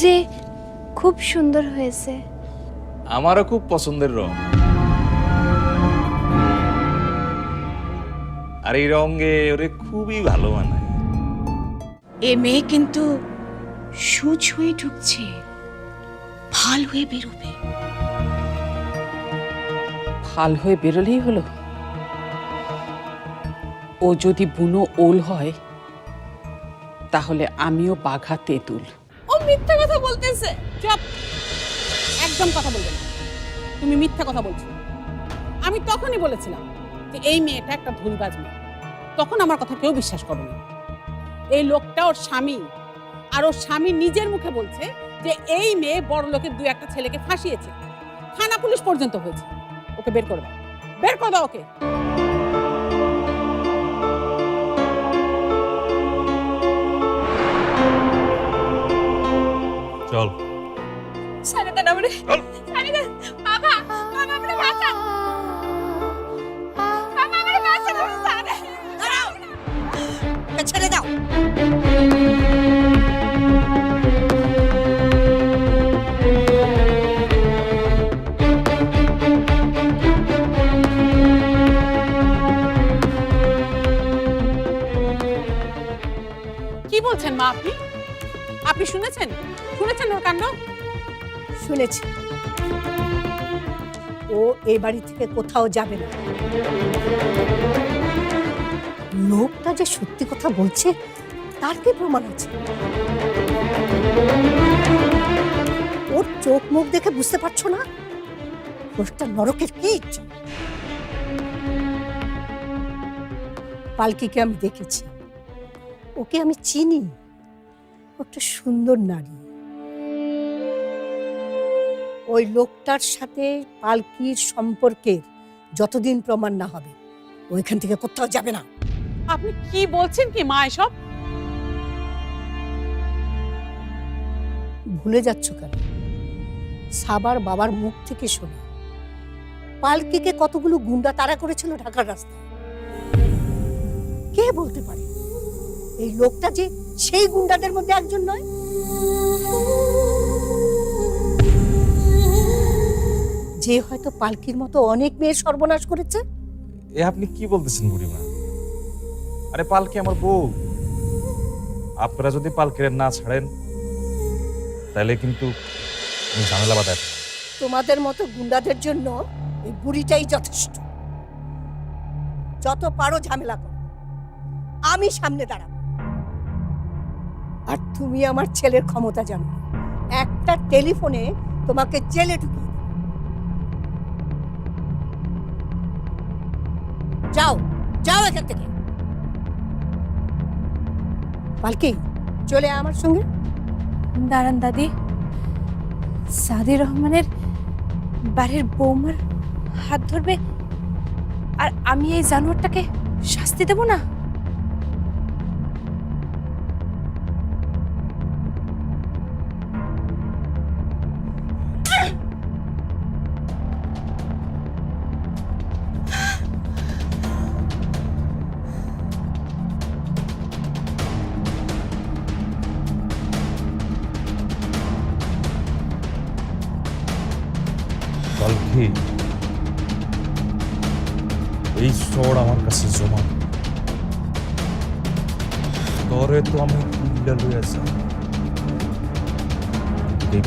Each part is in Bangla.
যে খুব সুন্দর হয়েছে। আমারও খুব পছন্দের রং। আর এই রঙে ওরে খুবই ভালো মানায়। এ মেয়ে কিন্তু সুচ হয়ে ঢুকছে ভালো হয়ে বেরোবে। ভালো হয়ে বেরোলেই হলো। ও যদি বুনো ওল হয় তাহলে আমিও বাঘা তেঁতুল। ও মিথ্যা কথা বলতেছে। চুপ। একদম কথা বলবে না। তুমি মিথ্যা কথা বলছো। আমি তখনই বলেছিলাম যে এই মেয়েটা একটা ভুলবাজ মেয়ে। তখন আমার কথা কেউ বিশ্বাস করনি এই লোকটা ওর স্বামী। আর ওর স্বামী নিজের মুখে বলছে যে এই মেয়ে বড় লোকের দুই একটা ছেলেকে ফাঁসিয়েছে। থানা পুলিশ পর্যন্ত হয়েছে। ওকে বের করবে বের করে দাও ওকে। বাবা বাবা বাবা দাঁড়াও ছেড়ে দাও। কি বলছেন মা আপনি? আপনি শুনেছেন? শুনেছেন ওর কাণ্ড? শুনেছি। ও এই বাড়ি থেকে কোথাও যাবে না। লোকটা যে সত্যি কথা বলছে, তার কি প্রমাণ আছে? ওর চোখ মুখ দেখে বুঝতে পারছ না? লোকটা নরকের কীট পালকিকে আমি দেখেছি। ওকে আমি চিনি। একটা সুন্দর নারী। ওই লোকটার সাথে পালকির সম্পর্কের যতদিন প্রমাণ না হবে ওইখান থেকে কোথাও যাবে না। আপনি কি বলছেন কি মা এসব? ভুলে যাচ্ছ কেন? সাবার বাবার মুখ থেকে শোনো। পালকিকে কতগুলো গুন্ডা তাড়া করেছিল ঢাকার রাস্তায়। কে বলতে পারে? এই লোকটা যে সেই গুন্ডাদের মধ্যে একজন নয়? যে হয়তো পালকির মতো অনেক মেয়ের সর্বনাশ করেছে? এ আপনি কি বলতেছেন বুড়িমা? আরে পালকি আমার বউ। আপনারা যদি পালকিরে না ছাড়েন তাহলে কিন্তু ঝামেলা বাঁধায় তোমাদের মতো গুন্ডাদের জন্য এই বুড়িটাই যথেষ্ট। যত পারো ঝামেলা করো। আমি সামনে দাঁড়াবো। আর তুমি আমার ছেলের ক্ষমতা জানো একটা টেলিফোনে তোমাকে জেলে ঢুকিয়ে যাও যাও এখান থেকে। পালকি, চলে আমার সঙ্গে। দাঁড়ান দাদি। সাদি রহমানের বাড়ির বৌমার হাত ধরবে, আর আমি এই জানোয়ারটাকে শাস্তি দেব না?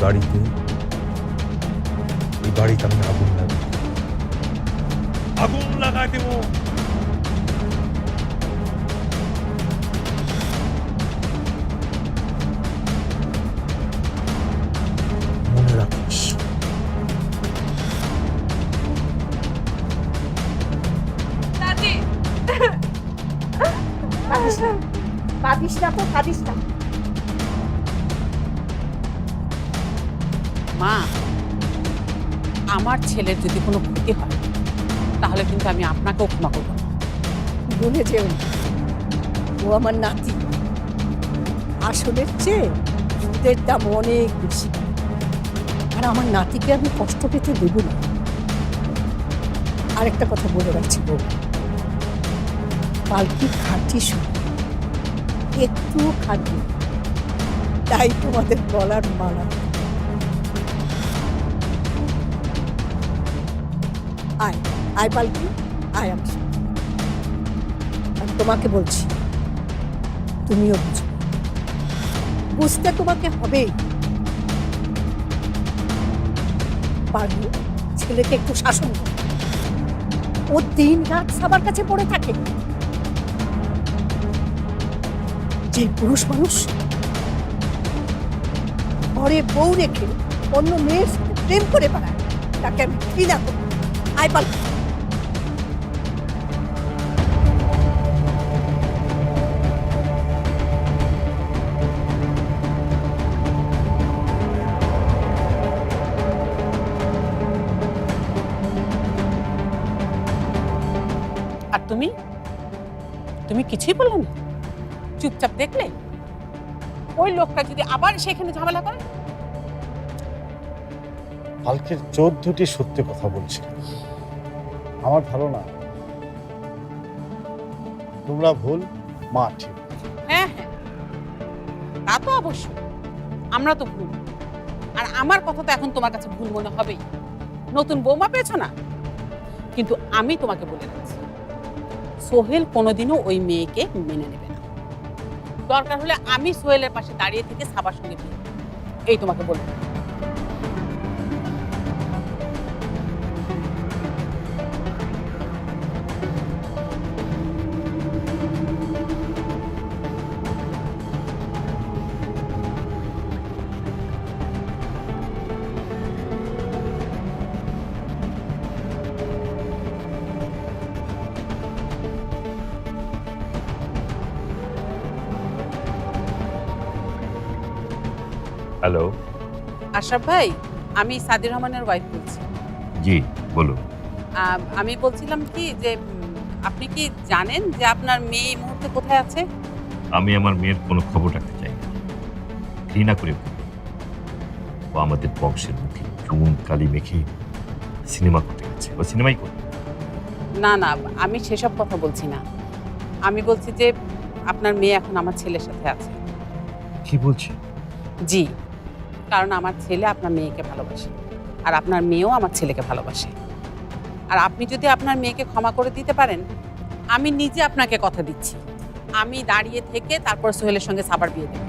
বাড়িতে এই বাড়িতে আমি আগুন লাগাই। আগুন লাগাই দেবো। ছেলের যদি কোনো ক্ষতি হয়, তাহলে কিন্তু আমি আপনাকেও ক্ষমা করব। যেও না। ও আমার নাতি। আসলের চেয়ে সুদের দাম অনেক বেশি। আর আমার নাতিকে আমি কষ্ট পেতে দেব না। আরেকটা কথা বলে রাখছি বউ। পালকি খাঁটি সুদ একটুও খাটবে না। তাই তোমাদের গলার মালা আয় আয় পালকি, আয় আমার। আর তোমাকে বলছি, তুমিও বুঝো। বুঝতে তোমাকে হবেই ছেলেকে একটু শাসন ও দিন রাত সবার কাছে পড়ে থাকে। যে পুরুষ মানুষ ঘরে বউ রেখে অন্য মেয়ের প্রেম করে বেড়ায়, তাকে আমি ঘৃণা করি। আয় পাল। আর তুমি? তুমি কিছুই বললে না? চুপচাপ দেখলে? ওই লোকটা যদি আবার সেখানে ঝামেলা করে? কালকের চোদ্দটি সত্যি কথা বলছি আমার ভালো ধারণা, তোমরা ভুল মা ঠিক হ্যাঁ হ্যাঁ। তা তো অবশ্যই আমরা তো ভুল। আর আমার কথা তো এখন তোমার কাছে ভুল মনে হবেই। নতুন বৌমা পেয়েছ না? কিন্তু আমি তোমাকে বলে রাখছি সোহেল কোনোদিনও ওই মেয়েকে মেনে নেবে না। দরকার হলে আমি সোহেলের পাশে দাঁড়িয়ে থেকে সাবার সঙ্গে এই তোমাকে বলব হ্যালো আশরাফ ভাই আমি সাদির রহমানের ওয়াইফ বলছি। জি বলুন। আহ, আমি বলছিলাম কি যে উম, আপনি কি জানেন যে আপনার মেয়ে এই মুহূর্তে কোথায় আছে? আমি আমার মেয়ের কোনো খবর রাখতে চাই না। ঘৃণা করে বলি, ও আমাদের বংশের মুখে চুন কালি মেখে সিনেমা করতে গেছে। ও সিনেমাই করবে না না আমি সেসব কথা বলছি না। আমি বলছি যে আপনার মেয়ে এখন আমার ছেলের সাথে আছে। কি বলছি? জি। কারণ আমার ছেলে আপনার মেয়েকে ভালোবাসে। আর আপনার মেয়েও আমার ছেলেকে ভালোবাসে। আর আপনি যদি আপনার মেয়েকে ক্ষমা করে দিতে পারেন আমি নিজে আপনাকে কথা দিচ্ছি। আমি দাঁড়িয়ে থেকে তারপর সোহেলের সঙ্গে সাবার বিয়ে দেব।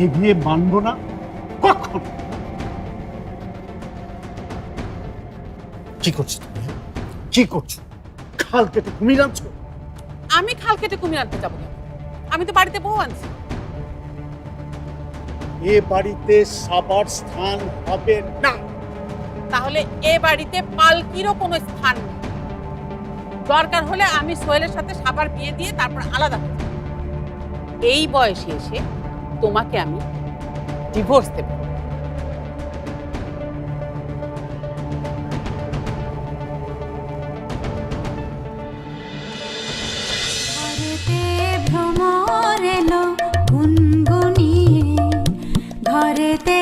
এ বিয়ে মানবো না? কখন? কি করছ তুমি? কি করছ? খাল কেটে কুমির আনছো? আমি খাল কেটে কুমির আনতে যাব আমি তো বাড়িতে বউ আনছি। এ বাড়িতে সাবার স্থান হবে না। তাহলে এ বাড়িতে পালকিরও কোনো স্থান নেই। দরকার হলে আমি সোহেলের সাথে সাবার বিয়ে দিয়ে তারপর আলাদা হয়ে এই বয়সে এসে তোমাকে আমি ডিভোর্স দেব। ঘরেতে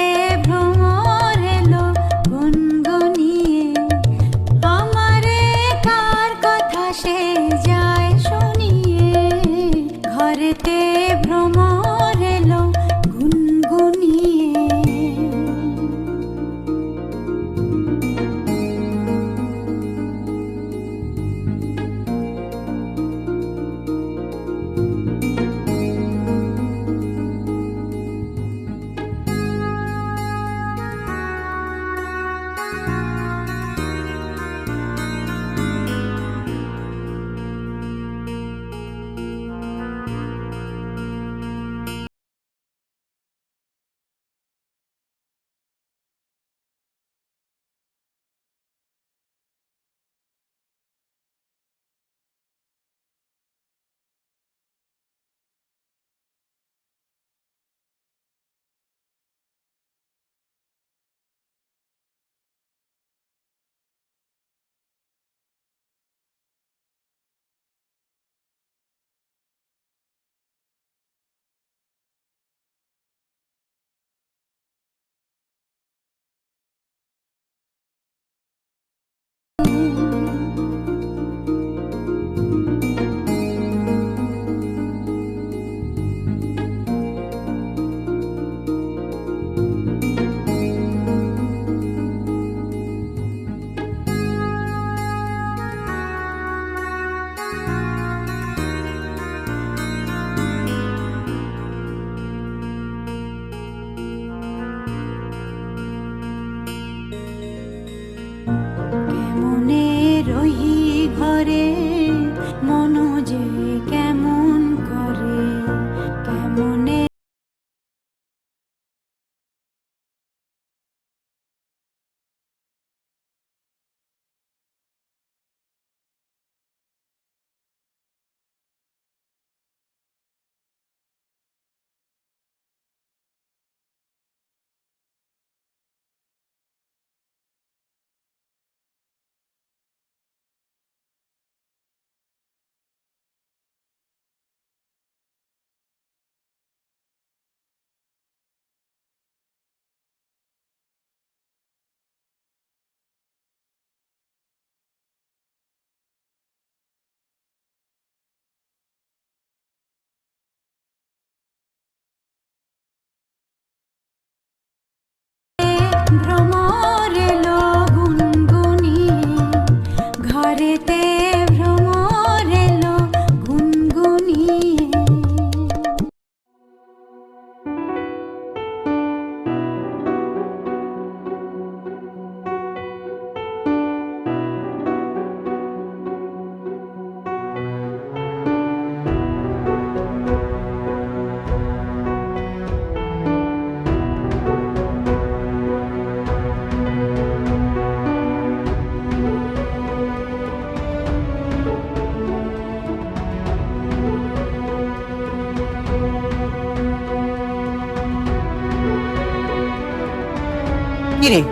কিরে?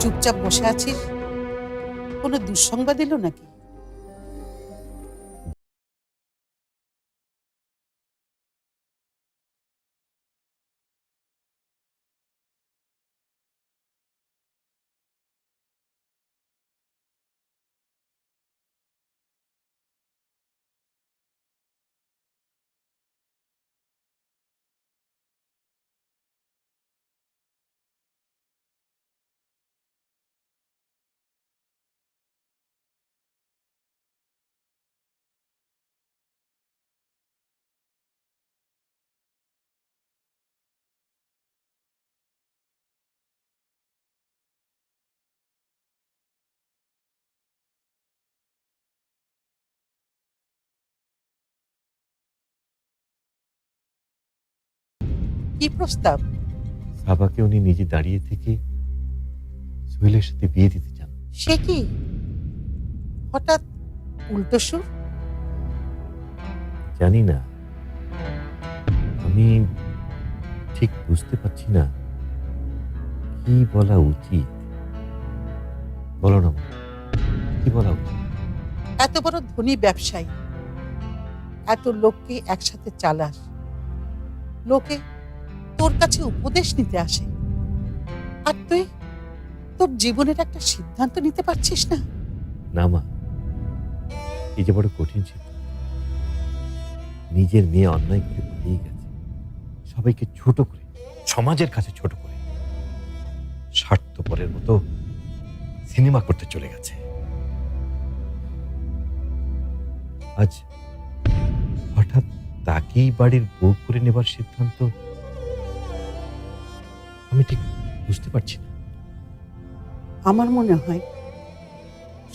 চুপচাপ বসে আছিস? কোনো দুঃসংবাদ এলো নাকি? কি প্রস্তাব? সাবাকে উনি নিজে দাঁড়িয়ে থেকে সোহেলের সাথে বিয়ে দিতে চান। সে কি? হঠাৎ উল্টো সুর? জানি না। আমি ঠিক বুঝতে পারছি না। কি বলা উচিত? বলো না কি বলা উচিত? এত বড় ধনী ব্যবসায়ী এত লোককে একসাথে চালাস। লোকে তোর কাছে উপদেশ নিতে আসে। আর তুই তোর জীবনের একটা সিদ্ধান্ত নিতে পারছিস না? না মা, এই যে বড় কঠিন সিদ্ধান্ত। নিজের মেয়ে অন্যায় করে পালিয়ে গেছে। সবাইকে ছোট করে, সমাজের কাছে ছোট করে, স্বার্থপরের মতো সিনেমা করতে চলে গেছে। আজ হঠাৎ তাকেই বাড়ির বউ করে নেবার সিদ্ধান্ত আমি ঠিক বুঝতে পারছি না। আমার মনে হয়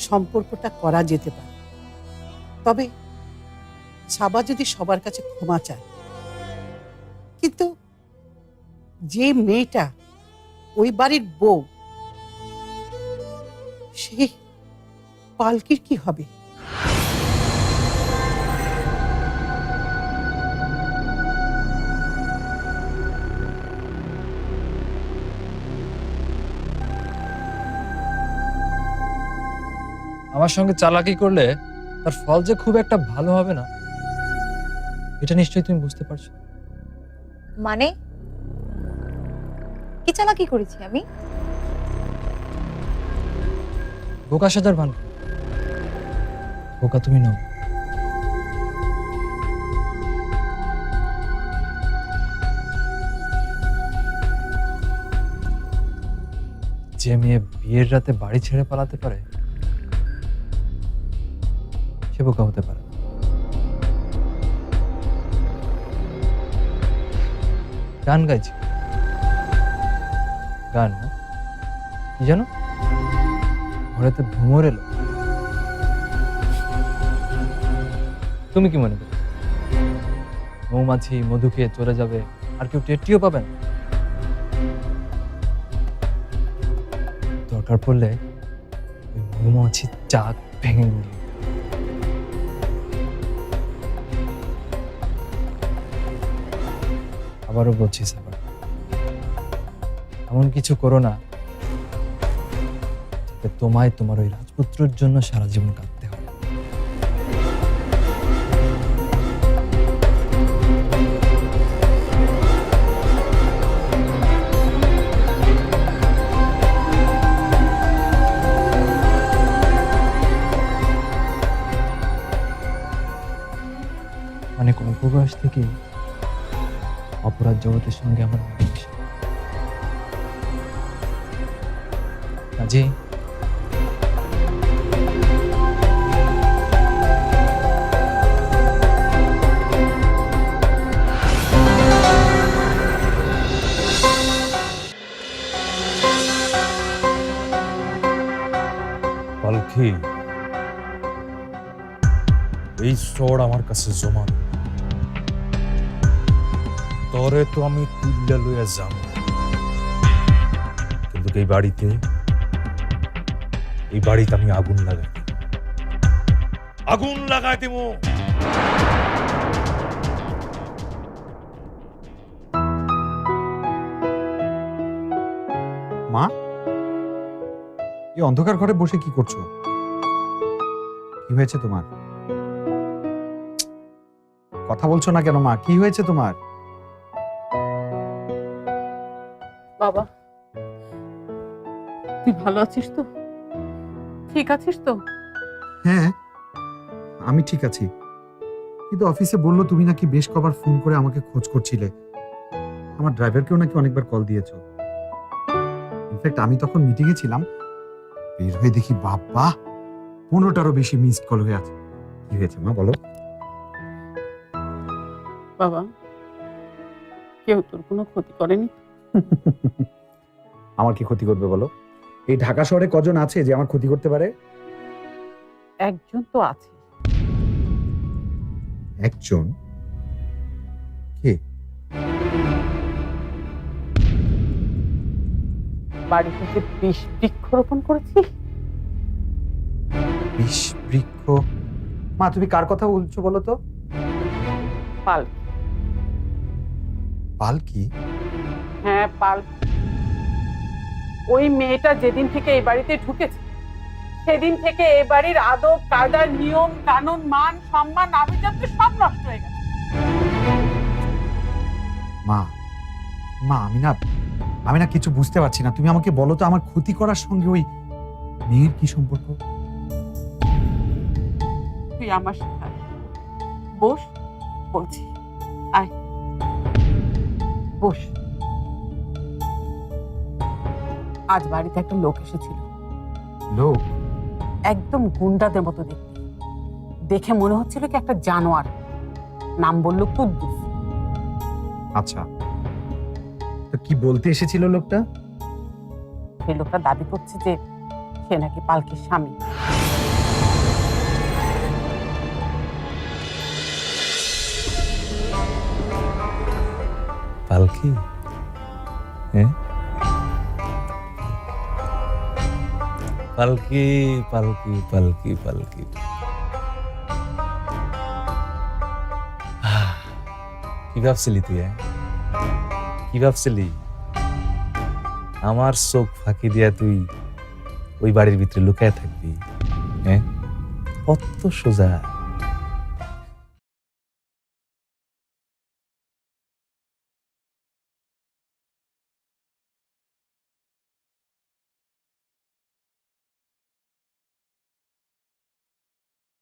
সম্পর্কটা করা যেতে পারে। তবে সাবা যদি সবার কাছে ক্ষমা চায়, কিন্তু যে মেয়েটা ওই বাড়ির বউ, সে পালকির কি হবে? আমার সঙ্গে চালাকি করলে তার ফল যে খুব একটা ভালো হবে না। এটা নিশ্চয়ই তুমি বুঝতে পারছ। মানে? কি চালাকি করেছি আমি? বোকা সাজার ভান বোকা তুমি নও। যে মেয়ে বিয়ের রাতে বাড়ি ছেড়ে পালাতে পারে বোকা হতে পারে। গান গাইছি। গান না? কি জানো? ঘরেতে ভ্রমর এলো। তুমি কি মনে করো? মৌমাছি মধু খেয়ে চলে যাবে, আর কেউ টেরটিও পাবেন দরকার পড়লে ওই মৌমাছির চাক ভেঙে গুড়িয়ে আবারও বলছি আবার। এমন কিছু করো না, যাতে তোমায় তোমার ওই রাজপুত্রের জন্য সারা জীবন কাঁদতে হয়। অনেক বয়স থেকে অপরাধ জগতের সঙ্গে আমার মেলামেশা কাজে পালকি এই চড় আমার কাছে জমা নেই। তরে তো আমি তুল্লা লইয়া যাব কিন্তু এই বাড়িতে এই বাড়িতে আমি আগুন লাগাই আগুন লাগাই দিব। মা এই অন্ধকার ঘরে বসে কি করছ? কি হয়েছে তোমার? কথা বলছো না কেন মা? কি হয়েছে তোমার? ভালো আছিস তো? ঠিক আছিস তো? হ্যাঁ আমি ঠিক আছি। কিন্তু অফিসে বলল তুমি নাকি বেশ কবার ফোন করে আমাকে খোঁজ করছিলে। আমার ড্রাইভারকেও নাকি অনেকবার কল দিয়েছ। ইনফ্যাক্ট আমি তখন মিটিংয়ে ছিলাম বের হয়ে দেখি বাবা পনেরোটারও বেশি মিসড কল হয়ে আছে। কি হয়েছে মা বলো? বাবা কেউ তোর কোনো ক্ষতি করেনি? আমার কি ক্ষতি করবে বলো? এই ঢাকা শহরে কজন আছে যে আমার ক্ষতি করতে পারে? একজন তো আছে। একজন? কে? বাড়িতে যে বিষ বৃক্ষরোপণ করেছি। বিষ বৃক্ষ? মা তুমি কার কথা বলছো বলো তো? পাল পালকি? হ্যাঁ পাল ওই মেয়েটা যেদিন থেকে এই বাড়িতে ঢুকেছে সেদিন থেকে এ বাড়ির আদব কায়দা নিয়ম কানুন মান সম্মান আভিজাত্য সব নষ্ট হয়ে গেছে। মা মা আমি না আমি না কিছু বুঝতে পারছি না। তুমি আমাকে বলো তো আমার ক্ষতি করার সঙ্গে ওই মেয়ের কি সম্পর্ক? তুই আমার সাথে বস বলছি। আয়। বস। আজ বাড়িতে একটা লোক এসেছিল। লোক? একদম গুন্ডাদের মতো দেখতে। দেখে মনে হচ্ছিল কি একটা জানোয়ার। নাম বলল কুদ্দুস। আচ্ছা। তো কি বলতে এসেছিল লোকটা? সেই লোকটা দাবি করছে যে সে নাকি পালকির স্বামী। পালকি? হ্যাঁ? পালকি পালকি পালকি পালকি। কি ভাবছিলি তুই হ্যাঁ? কি ভাবছিলি? আমার চোখ ফাঁকি দিয়া তুই ওই বাড়ির ভিতরে লুকায় থাকবি হ্যাঁ? কত সোজা।